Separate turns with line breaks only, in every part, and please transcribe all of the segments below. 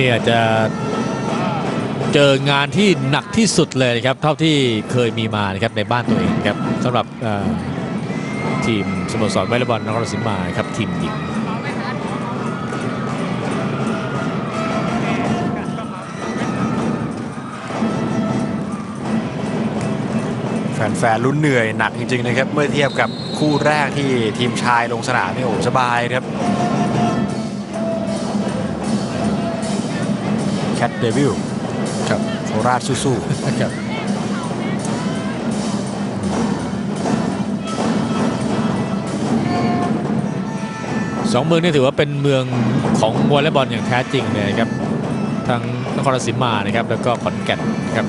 นนี้เนี่ยจะเจองานที่หนักที่สุดเลยครับเท่าที่เคยมีมานะครับในบ้านตัวเองครับสำหรับทีมสโมสรวอลเลย์บอลนครศรีมาครับทีมหญิง
แฟนๆลุ้นเหนื่อยหนักจริงๆนะครับ เมื่อเทียบกับคู่แรกที่ทีมชายลงสนามนี่โอ้สบายครับ แคทเดวิล
ครับ
โคราชสู้
ครับสองเมืองนี่ถือว่าเป็นเมืองของวอลเลย์บอลอย่างแท้จริงเลยนะครับทั้งนครราชสีมานะครับแล้วก็ขอนแก่นนะครับ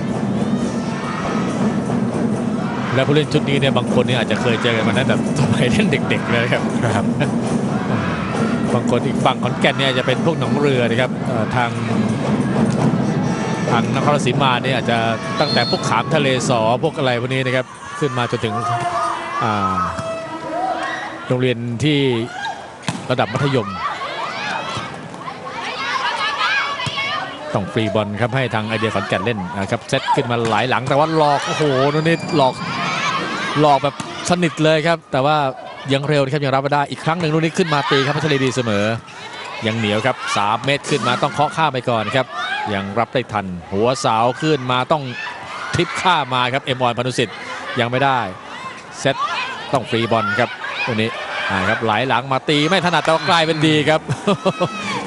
และผู้เล่นชุดนี้เนี่ยบางคนเนี่ยอาจจะเคยเจอกันมาตั้งแต่สมัยเล่นเด็กๆเลยครับ
ๆครับ
บางคนอีกฝั่งขอนแก่นเนี่ยจะเป็นพวกหนองเรือนะครับเอ่อทาง ทางนครศรีมาเนี่ยอาจจะตั้งแต่พวกขามทะเลสอพวกอะไรพวกนี้นะครับขึ้นมาจนถึงโรงเรียนที่ระดับมัธยม ต้องฟรีบอลครับให้ทางไอเดียขอนแก่นเล่นนะครับเซตขึ้นมาหลายหลังแต่ว่าหลอกโอ้โหนู่นนี่หลอกหลอกแบบสนิทเลยครับ แต่ว่ายังเร็วนะครับยังรับไม่ได้อีกครั้งหนึ่งนู่นนี่ขึ้นมาตีครับพัชรีดีเสมอ ยังเหนียวครับ 3 เมตรขึ้นมาต้องเคาะข้ามไปก่อนครับ ยังรับได้ทัน หัวเสาขึ้นมาต้องทริปข้ามมาครับเอ็มออนพานุสิทธิ์ยังไม่ได้เซตต้องฟรีบอลครับตรงนี้อ่าครับไหลหลังมาตีไม่ถนัดแต่ว่ากลายเป็นดีครับ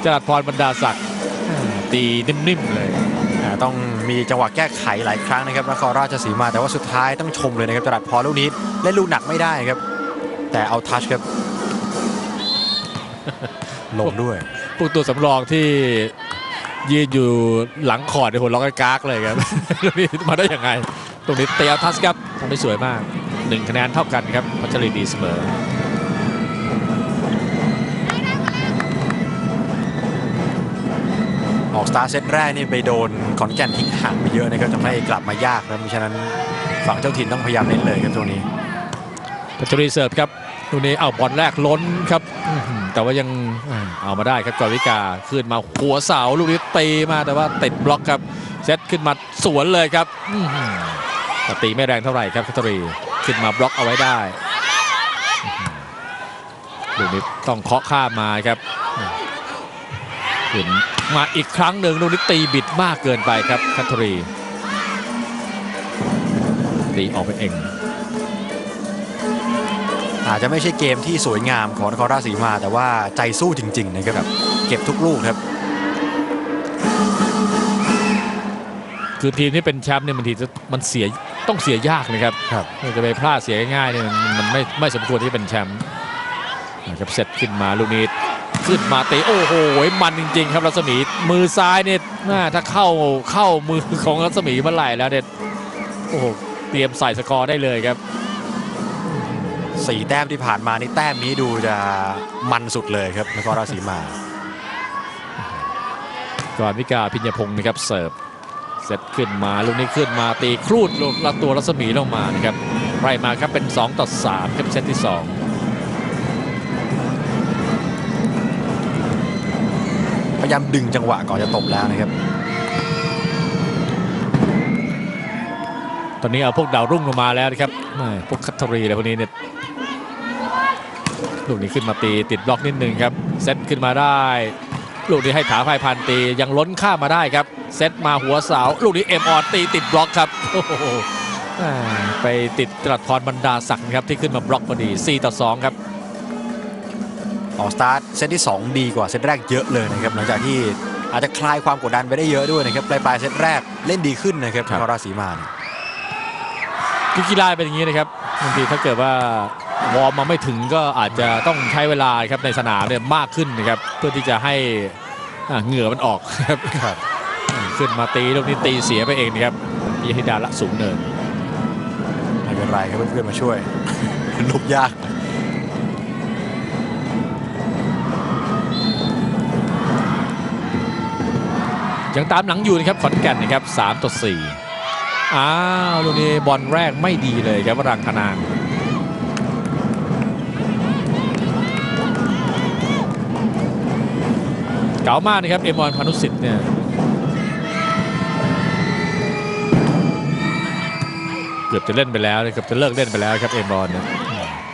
จรัสพรบรรดาศักดิ์ตีนิ่มๆเลย
อ่าต้องมีจังหวะแก้ไขหลายครั้งนะครับนครราชสีมาแต่ว่าสุดท้ายต้องชมเลยนะครับจรัสพรลูกนี้เล่นลูกหนักไม่ได้ครับ แต่เอาทัชครับลงด้วย
พวกตัวสำรองที่ ยืนอยู่หลังคอร์ดในหัวล็อกกากเลยครับตรงนี้มาได้ยังไง ตรงนี้เตียวทัสครับทำได้สวยมากหนึ่งคะแนนเท่ากันครับพัชรีดีเสมอ
ออกสตาร์ทเซตแรกนี่ไปโดนขอนแก่นทิ้งห่างไปเยอะนะครับทำให้กลับมายากนะเพราะฉะนั้นฝั่งเจ้าถิ่นต้องพยายามเล่นเลยครับตรงนี้
พัชรีเสิร์ฟครับ ลูกนี้เอาบอลแรกล้นครับ แต่ว่ายังเอามาได้ครับกอวิกาขึ้นมาหัวเสาลูกนี้ตีมาแต่ว่าติดบล็อกครับเซตขึ้นมาสวนเลยครับแต่ตีไม่แรงเท่าไหร่ครับพัชรีขึ้นมาบล็อกเอาไว้ได้ลูกนี้ต้องเคาะข้ามมาครับเห็นมาอีกครั้งหนึ่งลูกนี้ตีบิดมากเกินไปครับพัชรีตีออกไปเอง
อาจจะไม่ใช่เกมที่สวยงามของนครราชสีมา แต่ว่าใจสู้จริงๆนะครับเก็บทุกลูกครับ
คือทีมที่เป็นแชมป์เนี่ยบางทีจะมันเสียต้องเสียยากนะครับ
ครับ
จะไปพลาดเสียง่ายๆเนี่ยมันมันไม่ไม่สมควรที่เป็นแชมป์นะครับเซตขึ้นมาลูกนี้ขึ้นมาเตะโอ้โหมันจริง ๆ ครับรัศมีมือซ้ายเนี่ยน่าถ้าเข้าเข้ามือของรัศมีเมื่อไหร่แล้วเนี่ยโอ้โหเตรียมใส่สกอร์ได้เลยครับ
สี่แต้มที่ผ่านมานี่แต้มนี้ดูจะมันสุดเลยครับนครราชสีมา
ก่อนวิกาพิญญพงศ์นะครับเสิร์ฟเซตขึ้นมาลูกนี้ขึ้นมาตีครูดลงละตัวรัศมีลงมานะครับไล่มาครับเป็น 2 ต่อ3ครับเซตที่ 2
พยายามดึงจังหวะก่อนจะตบแล้วนะครับ
ตอนนี้เอาพวกดาวรุ่งลงมาแล้วนะครับแม่พวกคัตเทอรีอะไรพวกนี้เนี่ย ลูกนี้ขึ้นมาตีติดบล็อกนิดนึงครับ เซตขึ้นมาได้ ลูกนี้ให้ถาภัยพันธุ์ตียังล้นข้ามมาได้ครับ เซตมาหัวเสาลูกนี้เอ็มออนตีติดบล็อกครับโอ้โหแม่ไปติดตรัสพรบรรดาศักดิ์นะครับที่ขึ้นมาบล็อกพอดี 4 ต่อ 2 ครับ
ออกสตาร์ทเซตที่ 2 ดีกว่าเซตแรกเยอะเลยนะครับหลังจากที่อาจจะคลายความกดดันไปได้เยอะด้วยนะครับปลายปลายๆเซตแรกเล่นดีขึ้นนะครับ
ครั
น
บ
ครราชสีมาเนี่ย
คือกีฬาเป็นอย่างนี้นะครับบางทีถ้าเกิดว่า วอร์มมาไม่ถึงก็อาจจะต้องใช้เวลาครับในสนามเนี่ยมากขึ้นนะครับเพื่อที่จะให้อ่าเหงื่อมันออกครับ
ครับ
ขึ้นมาตีลูกนี้ตีเสียไปเองนะครับยธิดาละสูงเนิน
ไม่เป็นไรครับเพื่อนๆมาช่วยลุกยาก
ยังตามหลังอยู่นะครับขอนแก่นนะครับ3ต่อ4อ้าวลูกนี้บอลแรกไม่ดีเลยครับวรังคนาง เก๋ามากนะครับ เอมอนพานุสิทธิ์เนี่ยเกือบจะเล่นไปแล้วเกือบจะเลิกเล่นไปแล้วครับเอมอน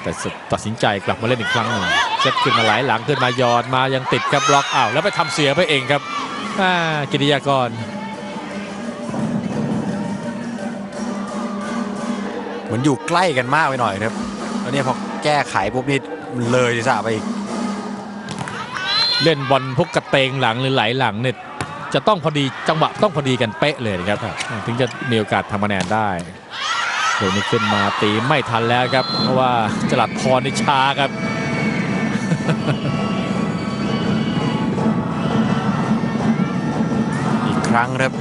แต่ตัดสินใจกลับมาเล่นอีกครั้งหนึ่งเซตขึ้นมาหลายหลังขึ้นมายอดมายังติดครับบล็อกอ้าวแล้วไปทำเสียไปเองครับกิติยากร
เหมือนอยู่ใกล้กันมากไปหน่อยครับแล้วเนี่ยพอแก้ไขปุ๊บนี่เลยศีรษะไปอีก
เล่นบอลพวกกระเตงหลังหรือไหลหลังเนี่ยจะต้องพอดีจังหวะต้องพอดีกันเป๊ะเลยนะครับ ถึงจะมีโอกาสทำคะแนนได้เดี๋ยวนี้ขึ้นมาตีไม่ทันแล้วครับ เพราะว่าจลัดพรนี่ช้าครับ
อีกครั้งครับ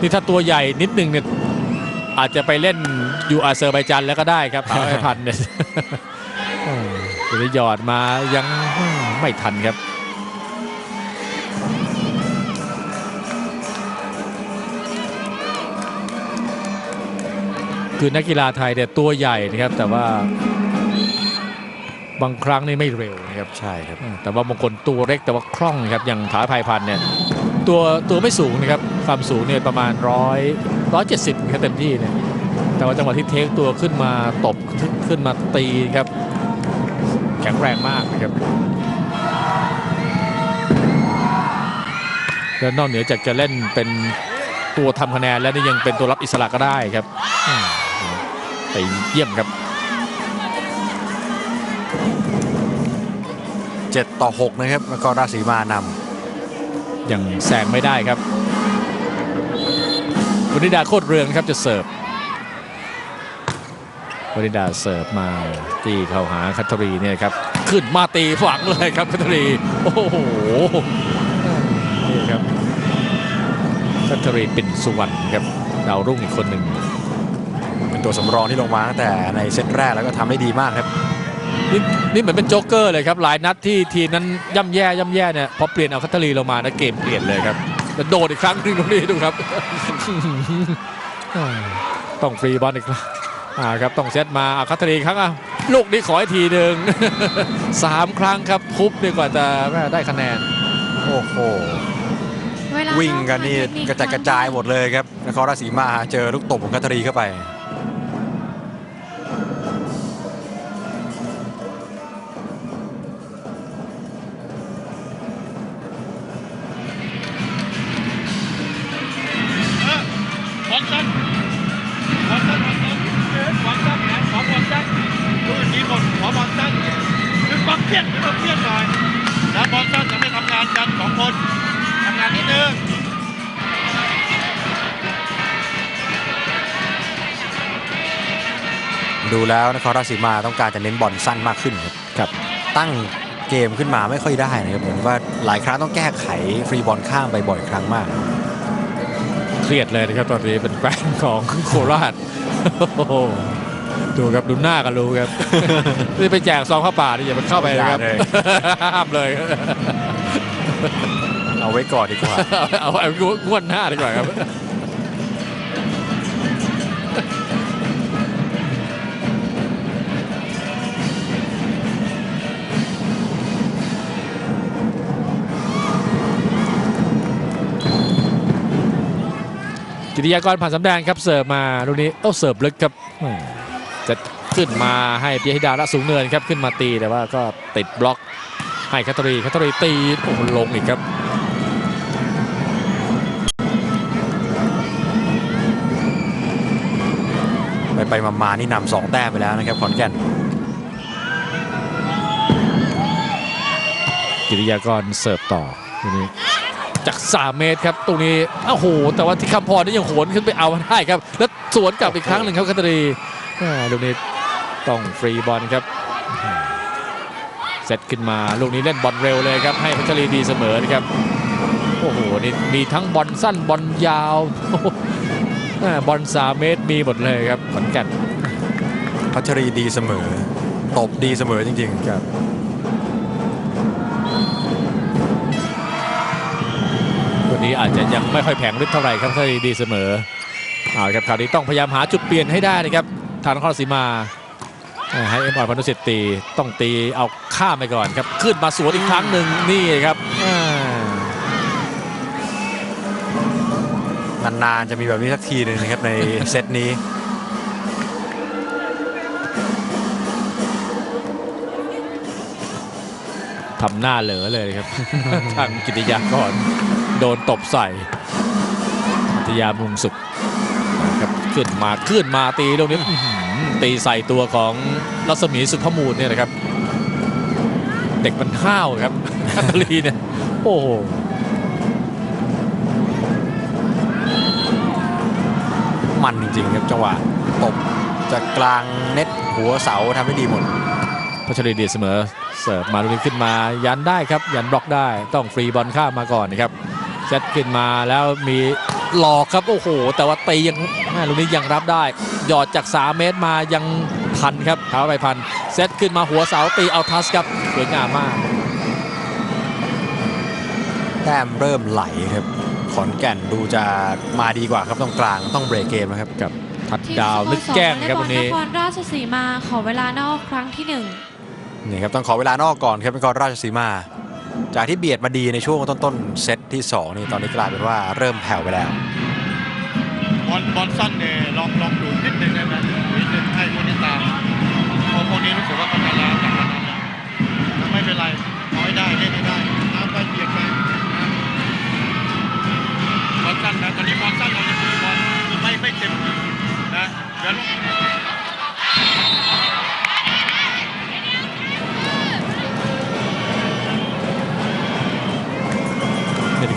นี่ถ้าตัวใหญ่นิดนึงเนี่ยอาจจะไปเล่นอยู่อาเซอร์ไบจันแล้วก็ได้ครับเอาไอ้พันเนี่ย เดี๋ยวนี้หยอดมายังไม่ทันครับคือนักกีฬาไทยเนี่ยตัวใหญ่นะครับ แต่ว่าบางครั้งนี่ไม่เร็วนะครับ
ใช่ครับ
แต่ว่าบางคนตัวเล็กแต่ว่าคล่องนะครับอย่างถาภัยพันธ์เนี่ยตัวตัวไม่สูงนะครับความสูงเนี่ยประมาณร้อยร้อยเจ็ดสิบครับเต็มที่เนี่ยแต่ว่าจังหวะที่เทคตัวขึ้นมาตบขึ้นขึ้นมาตีครับ แข็งแรงมากนะครับแล้วนอกเหนือจากจะเล่นเป็นตัวทำคะแนนแล้วนี่ยังเป็นตัวรับอิสระก็ได้ครับอืมไปเยี่ยมครับ
7 ต่อ 6 นะครับ แล้วก็ราชสีมาน
ยังแซงไม่ได้ครับวนิดาโคตรเรืองครับจะเสิร์ฟ วนิดาเสิร์ฟมาตีเข้าหาคัตเทอรีเนี่ยครับ ขึ้นมาตีฝังเลยครับคัตเทอรี โอ้โห นี่ครับคัตเทอรีปิ่นสุวรรณครับดาวรุ่งอีกคนหนึ่งำ
เป็นตัวสำรองที่ลงมาตั้งแต่ในเซตแรกแล้วก็ทำได้ดีมากครับ
นี่นี่เหมือนเป็นโจ๊กเกอร์เลยครับ หลายนัดที่ทีมนั้นย่ำแย่ย่ำแย่เนี่ยพอเปลี่ยนเอาคัตเทอรีลงมานะเกมเปลี่ยนเลยครับแล้วโดดอีกครั้งหนึงตรงนี้ดูครับ ต้องฟรีบอลอีกแล้ว อ่าครับต้องเซตมาเอาคัตเทอรีอีกครั้งอะลูกนี้ขออีกทีหนึ่ง สามครั้งครับทุบดีกว่าจะแม่ได้คะแนน
โอ้โห
เวลา
วิ่งกันนี่
เทค
กระจัดกระจายหมดเลยครับนครราชสีมาเจอลูกตบของคัตตารีเข้าไป
แล้วนค
รราชสีมาต้องการจะเน้นบอลสั้นมากขึ้นครับ
ครับ
ตั้งเกมขึ้นมาไม่ค่อยได้นะครับเหมือนว่าหลายครั้งต้องแก้ไขฟรีบอลข้ามไปบ่อยครั้งมาก
เครียดเลยนะครับตอนนี้เป็นแฟนของโคราชโอ้โหดูครับดูหน้ากันรู้ครับนี่ไปแจกซองข้าวป่านี่อย่าไปเข้าไปนะครับ
อย่าเลย
ห้ามเลย
เอาไว้ก่อนดีกว่า
เอาเอางวดหน้าดีกว่าครับ กิติยากรผ่านสำแดงครับเสิร์ฟมาลูกนี้โอ้เสิร์ฟลึกครับแหม่จะขึ้นมาให้เปียฮิดาละสูงเนินครับขึ้นมาตีแต่ว่าก็ติดบล็อกให้คัตตารีคัตตารีตีโอ้โหลงอีกครับ
ไปไปมามานี่นำสองแต้มไปแล้วนะครับขอนแก่น
กิติยากรเสิร์ฟต่อทีนี้ จาก 3 เมตรครับ ตรงนี้โอ้โห แต่ว่าที่คำพรนี่ยังโหนขึ้นไปเอาได้ครับ แล้วสวนกลับอีกครั้งหนึ่งครับคัตรีอ่าลูกนี้ต้องฟรีบอลครับเซตขึ้นมาลูกนี้เล่นบอลเร็วเลยครับ ให้พัชรีดีเสมอนะครับโอ้โหนี่มีทั้งบอลสั้นบอลยาวอ่าบอล3เมตรมีหมดเลยครับขอนแก่น
พัชรีดีเสมอ ตบดีเสมอจริง ๆ
ครับ วันนี้อาจจะยังไม่ค่อยแผงฤทธิ์เท่าไหร่ครับถ้าดีเสมอเอาละครับคราวนี้ต้องพยายามหาจุดเปลี่ยนให้ได้นะครับทางนครราชสีมาอ่าให้เอ็มออยพานุสิทธิ์ตีต้องตีเอาข้ามไปก่อนครับขึ้นมาสวนอีกครั้งหนึ่งนี่ครับอ่านา
นๆจะมีแบบนี้สักทีหนึ่งนะครับในเซตนี้
ทำหน้าเหลอเลยครับ ทางกิติยากรโดนตบใส่กิติยามุงสุขครับขึ้นมาขึ้นมาตีตรงนี้ตีใส่ตัวของรัศมีสุภมูลเนี่ยนะครับ เด็กมันห้าวครับคัตลีเนี่ยโอ้โห
มันจริงๆครับจังหวะตบจากกลางเน็ตหัวเสาทำได้ดีหมด
พัชรีดีเสมอเสิร์ฟมาลูกนี้ขึ้นมายันได้ครับ ยันบล็อกได้ต้องฟรีบอลข้ามมาก่อนนะครับเซตขึ้นมาแล้วมีหลอกครับโอ้โห แต่ว่าตียังแม่ลูกนี้ยังรับได้หยอดจาก 3 เมตรมายังพันครับเท้าไปพันเซตขึ้นมาหัวเสาตีเอาทัสครับสวยงามมาก
แต้มเริ่มไหลครับขอนแก่นดูจะมาดีกว่าครับตรงกลางต้องเบรกเกมนะครับ
กับทัด
ทีม
ดาว
สโม
นึก
สร
แกล้ง
วอลเล
ครับ
ย์บอ
วั
ล
น
น
นี้
ครราชสีมาขอเวลานอกครั้งที่หนึ่ง
นี่ครับต้องขอเวลานอกก่อนครับเป็นกรราชสีมา จากที่เบียดมาดีในช่วงต้นๆเซตที่ 2 นี่ตอนนี้กลายเป็นว่าเริ่มแผ่วไปแล้ว
บอลบอลสั้นเนี่ยลองลองดูนิดนึงได้ไหมนิดนึงให้คนที่ตามเพราะพวกนี้รู้สึกว่าเขาจะล้าจากวันนั้นแล้วแต่ไม่เป็นไรเอาให้ได้เล่นได้ตามไปเบียดไปบอลสั้นนะตอนนี้บอลสั้นเราจะบอลไม่ไม่เต็มนะเดี๋ยว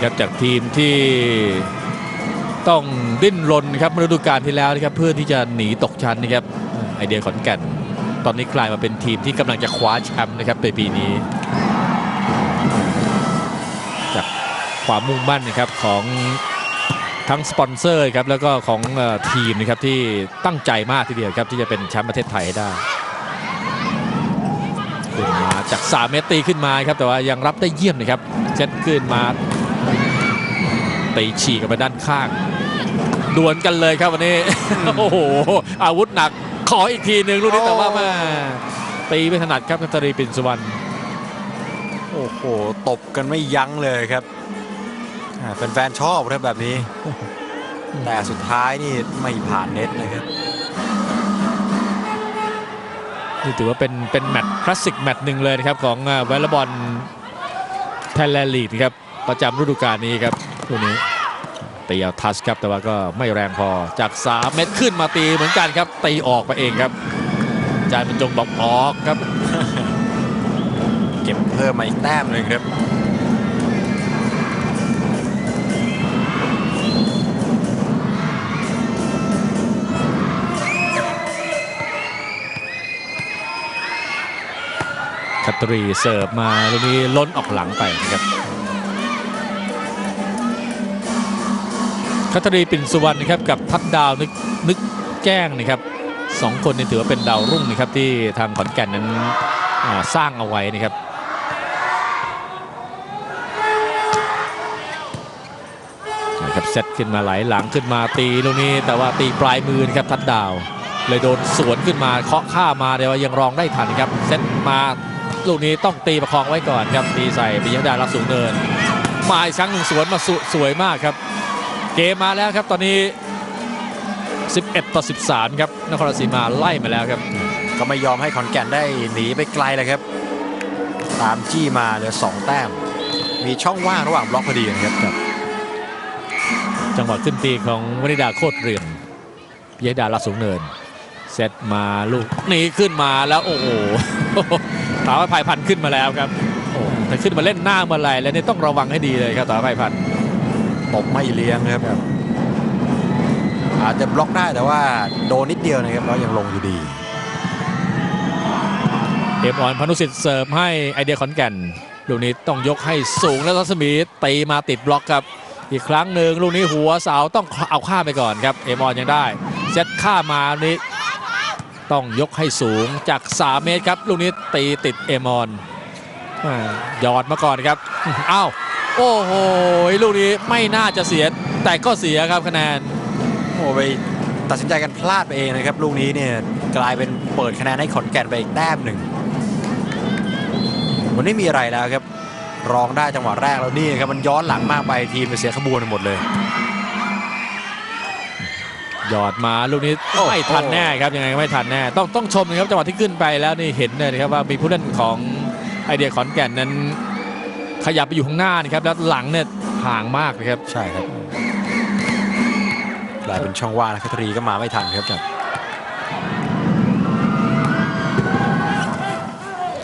ครับจากทีมที่ต้องดิ้นรนครับฤดูกาลที่แล้วนะครับเพื่อที่จะหนีตกชั้นนะครับไอเดียขอนแก่น ตอนนี้กลายมาเป็นทีมที่กำลังจะคว้าแชมป์นะครับในปีนี้ จากความมุ่งมั่นนะครับของทั้งสปอนเซอร์ครับแล้วก็ของทีมนะครับที่ตั้งใจมากทีเดียวครับที่จะเป็นแชมป์ประเทศไทยให้ได้ขึ้นมาจาก 3 เมตรตีขึ้นมาครับแต่ว่ายังรับได้เยี่ยมนะครับเซตขึ้นมา ตีฉีกกันไปด้านข้าง ดวลกันเลยครับวันนี้ โอ้โห อาวุธหนัก ขออีกทีหนึ่งลูกนี้แต่ว่าแม่ตีไม่ถนัดครับนัตรีปิ่นสุวรรณ
โอ้โห ตบกันไม่ยั้งเลยครับอ่าแฟนๆชอบครับแบบนี้ แต่สุดท้ายนี่ไม่ผ่านเน็ตนะครับ
นี่ถือว่าเป็นเป็นแมตช์คลาสสิกแมตช์หนึ่งเลยนะครับ ของวอลเลย์บอลไทยแลนด์ลีกครับ ประจำฤดูกาลนี้ครับ ลูกนี้ตีเอาทัชครับแต่ว่าก็ไม่แรงพอจาก 3 เม็ดขึ้นมาตีเหมือนกันครับ ตีออกไปเองครับจานบรรจงบอกออกครับ
เก็บเพิ่มมาอีกแต้มเลยครับ
คัตตรีเสิร์ฟมาลูกนี้ล้นออกหลังไปนะครับ คัตรีปิ่นสุวรรณนะครับกับทัดดาวนึกนึกแจ้งนะครับสองคนนี้ถือว่าเป็นดาวรุ่งนะครับที่ทางขอนแก่นนั้นสร้างเอาไว้นะครับนะครับเซตขึ้นมาไหลหลังขึ้นมาตีลูกนี้แต่ว่าตีปลายมือนะครับทัดดาว เลยโดนสวนขึ้นมาเคาะข้ามาแต่ว่ายังรองได้ทันครับเซตมาลูกนี้ต้องตีประคองไว้ก่อนครับตีใส่ปิยดาลักสูงเนินมาอีกครั้งหนึ่งสวนมาสสวยมากครับ เกมมาแล้วครับตอนนี้ 11 ต่อ 13 ครับนครราชสีมาไล่มาแล้วครับ
ก็ไม่ยอมให้ขอนแก่นได้หนีไปไกลเลยครับ ตามจี้มาเหลือ 2 แต้ม มีช่องว่างระหว่างบล็อกพอดีนะครับ
จังหวะขึ้นตีของวนิดาโคตรเรือนปิยดาลักษณ์สูงเนิน เซตมาลูกนี้ขึ้นมาแล้วโอ้โหถามว่าภัยพันธ์ขึ้นมาแล้วครับโอ้แต่ขึ้นมาเล่นหน้าเมื่อไหร่แล้วเนี่ยต้องระวังให้ดีเลยครับต่อภัยพันธ์
ตบไม่เลี้ยงครับ อาจจะบล็อกได้แต่ว่าโดนนิดเดียวนะครับแล้วยังลงอยู่ดี
เอมออนพนุสิทธิ์เสิร์ฟให้ไอเดียขอนแก่น ลูกนี้ต้องยกให้สูงแล้วรัศมีตีมาติดบล็อกครับอีกครั้งหนึ่งลูกนี้หัวเสาต้องเอาข้าไปก่อนครับ เอมออนยังได้เซตข้ามานี้ต้องยกให้สูงจาก 3 เมตรครับ ลูกนี้ตีติดเอมออนหยอดมาก่อนครับอ้าว โอ้โหลูกนี้ไม่น่าจะเสีย แต่ก็เสียครับคะแนน
โอ้ไปตัดสินใจกันพลาดไปเองนะครับ ลูกนี้เนี่ยกลายเป็นเปิดคะแนนให้ขอนแก่นไปอีกแต้มหนึ่งมันไม่มีอะไรแล้วครับรองได้จังหวะแรกแล้วนี่ครับมันย้อนหลังมากไปทีมไปเสียขบวนไปหมดเลย
หยอดมาลูกนี้
โอ้โห
ไม่ทันแน่ครับยังไงก็ไม่ทันแน่ต้องต้องชมนะครับจังหวะที่ขึ้นไปแล้วนี่เห็นเลยนะครับว่ามีผู้เล่นของไอเดียขอนแก่นนั้น ขยับไปอยู่ข้างหน้านะครับแล้วหลังเนี่ยห่างมากนะครับ
ใช่ครับกลายเป็นช่องว่างนะคัตรีก็มาไม่ทันครับ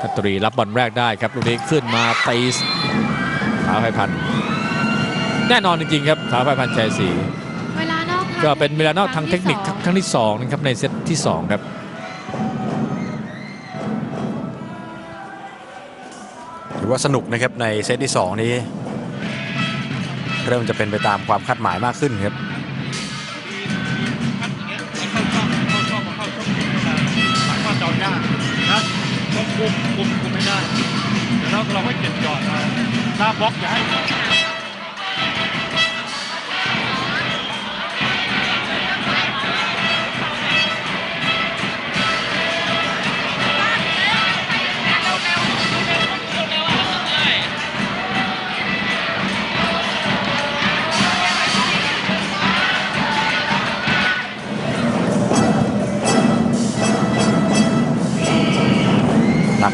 คัตตรีรับบอลแรกได้ครับลูกนี้ขึ้นมาตีท้าไพพันธ์แน่นอนจริงๆครับท้าไพพันธ์ชัยศรี
เวลานอก
ก็เป็นเวลานอกทางเทคนิค
รั้ง
ครั้งที่2นะครับในเซตที่ 2 ครับ
อว่าสนุกนะครับในเซตที่ 2 นี้ เริ่มจะเป็นไปตามความคาดหมายมากขึ้นครับ
เข้าช่องเข้าช่องเข้าช่องหมายความเจอยากนะต้องคุมคุมคุมไม่ได้เดี๋ยวเราเราให้เก็บจอดนะหน้าบล็อกอย่าให้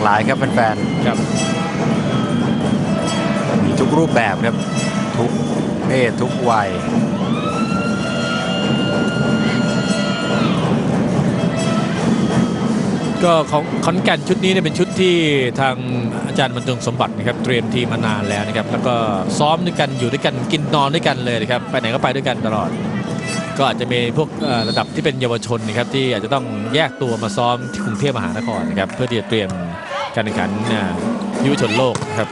หลากหลายครับแฟน
ครับ
ๆมีทุกรูปแบบครับ ทุกเพศทุกวัย
ก็ของขอนแก่นชุดนี้เนี่ยเป็นชุดที่ทางอาจารย์บรรจงสมบัตินะครับเตรียมทีมมานานแล้วนะครับแล้วก็ซ้อมด้วยกันอยู่ด้วยกันกินนอนด้วยกันเลยนะครับไปไหนก็ไปด้วยกันตลอด ก็อาจจะมีพวกเอ่อระดับที่เป็นเยาวชนนะครับที่อาจจะต้องแยกตัวมาซ้อมที่กรุงเทพมหานครนะครับเพื่อที่จะเตรียม การแข่งขันอ่ายุวชนโลกนะครับ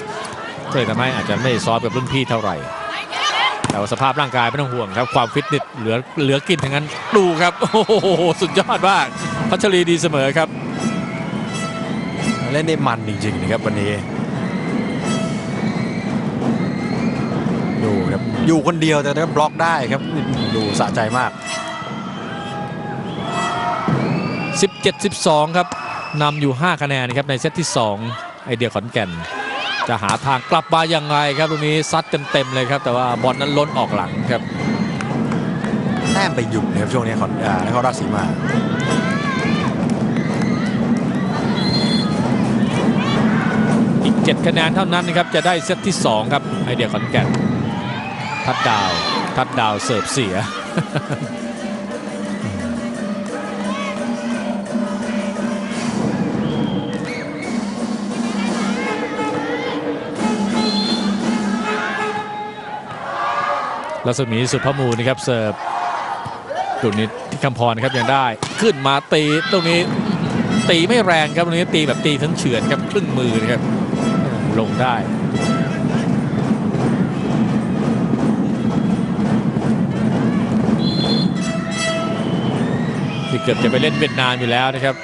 ก็เลยทำให้อาจจะไม่ได้ซ้อมกับรุ่นพี่เท่าไหร่ แต่ว่าสภาพร่างกายไม่ต้องห่วงครับ ความฟิตเนสเหลือเหลือกินทั้งนั้นดูครับโอ้โหสุดยอดมากพัชรีดีเสมอครับ
เล่นได้มันจริงๆนะครับวันนี้ดูครับอยู่คนเดียวแต่ได้บล็อกได้ครับดูสะใจมาก
17-12 ครับ นำอยู่ 5 คะแนนนะครับในเซตที่ 2 ไอเดียขอนแก่น จะหาทางกลับมายังไงครับตรงนี้ซัดเต็มๆเลยครับ แต่ว่าบอลนั้นล้นออกหลังครับ
แต้มไปหยุดนะครับช่วงนี้ขอนอ่านครราชสีมา
อีก 7 คะแนนเท่านั้นนะครับจะได้เซตที่ 2 ครับไอเดียขอนแก่น ทัดดาว ทัดดาวเสิร์ฟเสีย รัศมีสุภามูลนะครับเสิร์ฟตรงนี้ที่คำพรครับยังได้ ขึ้นมาตีตรงนี้ตีไม่แรงครับตรงนี้ตีแบบตีทั้งเฉือนครับครึ่งมือนะครับลงได้ที่เกือบจะไปเล่นเวียดนามอยู่แล้วนะครับ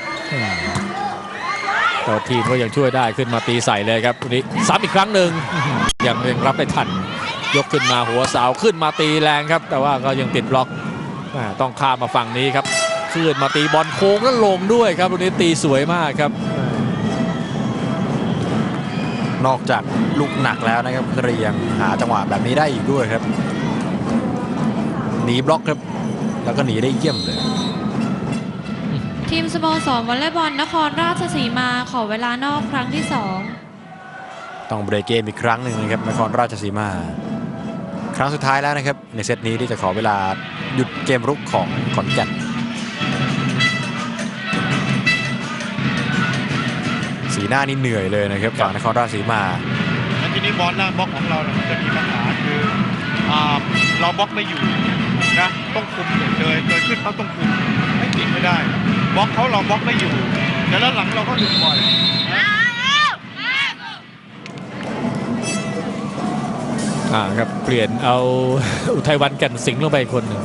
แต่ว่าทีมก็ยังช่วยได้ขึ้นมาตีใส่เลยครับตรงนี้ซ้ำอีกครั้งหนึ่งยังยังรับได้ทัน ยกขึ้นมาหัวเสาขึ้นมาตีแรงครับ แต่ว่าก็ยังติดบล็อกอ่าต้องข้ามมาฝั่งนี้ครับขึ้นมาตีบอลโค้งแล้วลงด้วยครับตรงนี้ตีสวยมากครับ
นอกจากลูกหนักแล้วนะครับคัตรียังหาจังหวะแบบนี้ได้อีกด้วยครับหนีบล็อกครับ แล้วก็หนีได้เยี่ยมเลย
ทีมสโมสรวอลเลย์บอลนครราชสีมาขอเวลานอกครั้งที่
ต้องเบรกเกมอีกครั้งหนึ่งนะครับนครราชสีมา ครั้งสุดท้ายแล้วนะครับ ในเซตนี้ที่จะขอเวลาหยุดเกมรุกของขอนแก่นสีหน้านี่เหนื่อยเลยนะครับฝั่งนครราชสีมา
แล้วทีนี้บอลหน้าบล็อกของเราเนี่ยมันจะมีปัญหาคืออ่าเราบล็อกไม่อยู่นะต้องคุมเฉยๆเกิดขึ้นเขาต้องคุมไม่ติดไม่ได้บล็อกเขาเราบล็อกไม่อยู่แต่แล้วหลังเราก็หลุดบ่อยนะ
อ่าครับเปลี่ยนเอาอุทัยวันแก่นสิงห์ลงไปคนหนึ่ง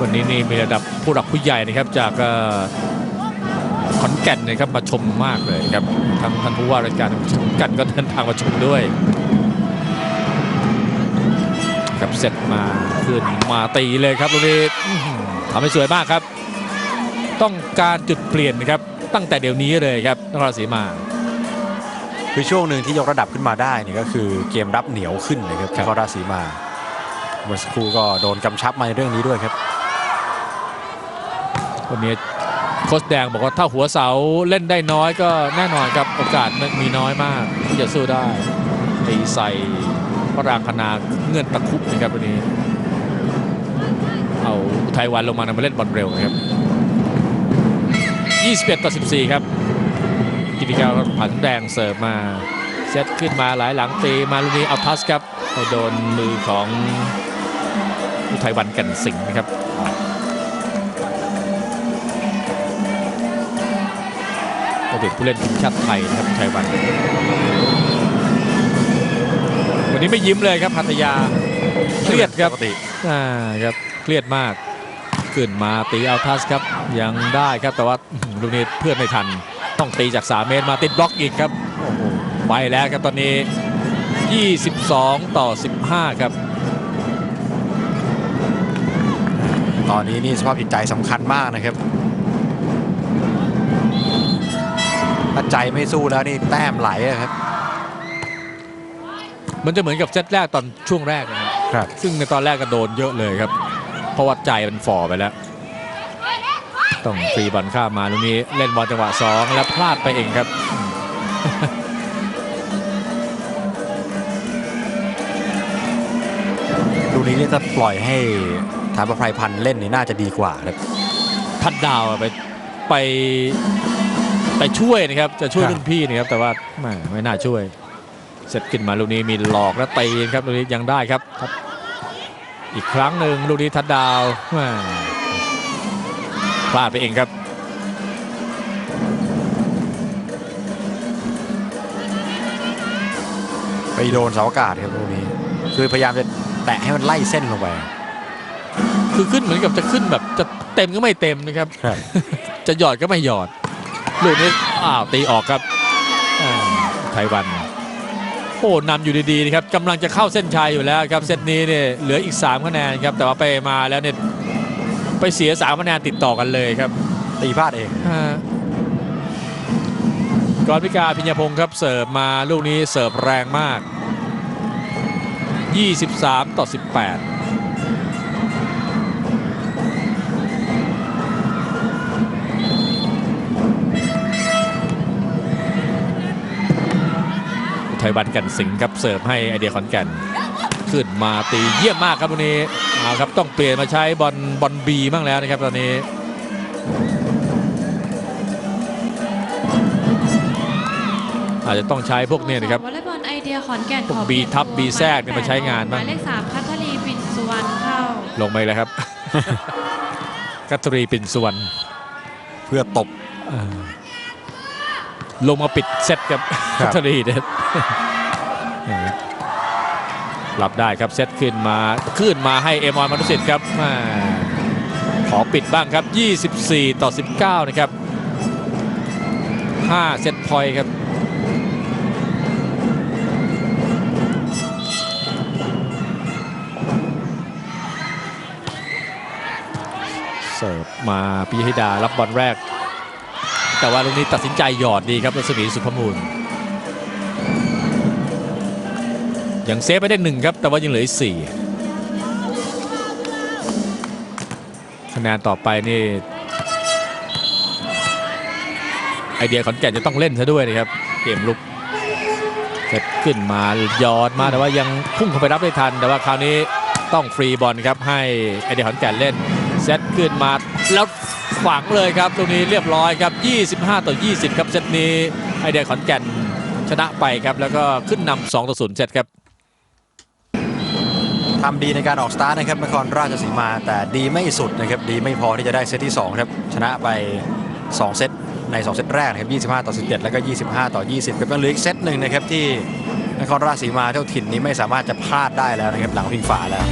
วันนี้นี่มีระดับผู้หลักผู้ใหญ่นะครับจากขอนแก่นนะครับมาชมมากเลยครับทางท่านผู้ว่าราชการขอนแก่นก็เดินทางมาชมด้วยครับเสร็จมาขึ้นมาตีเลยครับตรงนี้ทำให้สวยมากครับ ต้องการจุดเปลี่ยนนะครับตั้งแต่เดี๋ยวนี้เลยครับนครราชสีมา
คือช่วงหนึ่งที่ยกระดับขึ้นมาได้เนี่ยก็คือเกมรับเหนียวขึ้นนะครับ
ครั
น
บ
ครราชสีมาเมื่อสักครู่ก็โดนกำชับมาในเรื่องนี้ด้วยครับ
วันนี้โค้ชแดงบอกว่าถ้าหัวเสาเล่นได้น้อยก็แน่นอนครับโอกาสมันมีน้อยมากที่จะสู้ได้ตีใส่พระรางคณาเงื่อนตะคุบนะครับวันนี้ เอาอุทัยวันลงมานำมาเล่นบอลเร็วนะครับ 21 ต่อ 14 ครับ กิติกาผันแดงเสิร์ฟมาเซตขึ้นมาหลายหลังตีมาลูกนี้เอาทัสครับไปโดนมือของอุทัยวันแกันสิงห์นะครับก็เป็นผู้เล่นทีมชาติไทยนะครับไทยวัน วันนี้ไม่ยิ้มเลยครับพัทยา เครียดครับ
ปกติ
อ่าครับ เครียดมาก ขึ้นมาตีเอาทัสครับ ยังได้ครับแต่ว่าอื้อหือลูกนี้เพื่อนไม่ทัน ต้องตีจาก 3 เมตรมาติดบล็อกอีกครับโอ้โหไปแล้วครับตอนนี้ 22 ต่อ 15 ครับ
ตอนนี้นี่สภาพจิตใจสำคัญมากนะครับถ้าใจไม่สู้แล้วนี่แต้มไหลอะครับ
มันจะเหมือนกับเซตแรกตอนช่วงแรกนะครับ
ครับ
ซึ่งในตอนแรกก็โดนเยอะเลยครับ เพราะว่าใจมันฝ่อไปแล้ว ต้องฟรีบอลข้ามมาลูกนี้เล่นบอลจังหวะ2แล้วพลาดไปเองครับ
ลูกนี้นี่ถ้าปล่อยให้ฐานประภัยพันธ์เล่นนี่น่าจะดีกว่าครับ
ทัดดาวอะไปไปไปช่วยนะครับจะช่วย
ครับ
รุ่นพี่นะครับแต่ว่าแหม่ไม่น่าช่วยเสร็จขึ้นมาลูกนี้มีหลอกและตีครับลูกนี้ยังได้ครับครับอีกครั้งหนึ่งลูกนี้ทัดดาวแหม่ พลาดไปเองครับ
ไปโดนเสาอากาศครับลูกนี้คือพยายามจะแตะให้มันไล่เส้นลงไป
คือขึ้นเหมือนกับจะขึ้นแบบจะเต็มก็ไม่เต็มนะครับ
ครับ
จะหยอดก็ไม่หยอดลูกนี้อ้าวตีออกครับอ่าไทยวันโอ้นำอยู่ดีๆนะครับกำลังจะเข้าเส้นชัยอยู่แล้วครับเซตนี้เนี่ยเหลืออีก 3 คะแนนครับแต่ว่าไปมาแล้วเนี่ย ไปเสีย3คะแนนติดต่อกันเลยครับ
ตีพลาดเอง
อ่ากรพิกาพิญญพงศ์ครับเสิร์ฟมาลูกนี้เสิร์ฟแรงมาก 23 ต่อ 18อุทัยวันกันสิงห์ครับเสิร์ฟให้ไอเดียขอนแก่น ขึ้นมาตีเยี่ยมมากครับวันนี้เอาครับต้องเปลี่ยนมาใช้บอลบอลบีบ้างแล้วนะครับตอนนี้อาจจะต้องใช้พวกเนี้นะครับ
วอลเลย์บอลไอเดียขอนแก่น
พวก
ขอ
B
เปลี่ยน
ทับ
ตัว
B แทรกเนี่ยมาใช้งานบ้าง
หมายเลขสามคัทลีปิ่นสุวรรณเข้า
ลงไปเลยครับกัตรีปิ่นสุวรรณ
เพื่อตบ
อ่าลงมาปิดเซตครับ
ครั
กั
บ
ตรีเนี่ย รับได้ครับเซตขึ้นมาขึ้นมาให้เอมอนมนุสิทธิ์ครับขอปิดบ้างครับ 24 ต่อ 19 นะครับ 5 เซตพอยครับเสิร์ฟมาปิยธิดารับบอลแรก แต่ว่าลูกนี้ตัดสินใจหยอดดีครับรัศมีสุภมูล ยังเซฟไปได้หนึ่งครับ แต่ว่ายังเหลืออีกสี่คะแนนต่อไปนี่ไอเดียขอนแก่นจะต้องเล่นซะด้วยนะครับ เกมลุกเซตขึ้นมาหยอดมาแต่ว่ายังพุ่งเข้าไปรับได้ทัน แต่ว่าคราวนี้ต้องฟรีบอลครับให้ไอเดียขอนแก่นเล่นเซตขึ้นมาแล้วฝังเลยครับตรงนี้เรียบร้อยครับ 25 ต่อ 20 ครับเซตนี้ไอเดียขอนแก่นชนะไปครับ แล้วก็ขึ้นนำ2ต่อ0เซตครับ
ทำดีในการออกสตาร์ทนะครับนครราชสีมาแต่ดีไม่สุดนะครับดีไม่พอที่จะได้เซตที่2ครับชนะไป 2 เซตใน 2 เซตแรกนะครับ25 ต่อ 17 แล้วก็ 25 ต่อ 20ครับยังเหลืออีกเซตหนึ่งนะครับที่นครราชสีมาเจ้าถิ่นนี้ไม่สามารถจะพลาดได้แล้วนะครับหลังพิงฝาแล้ว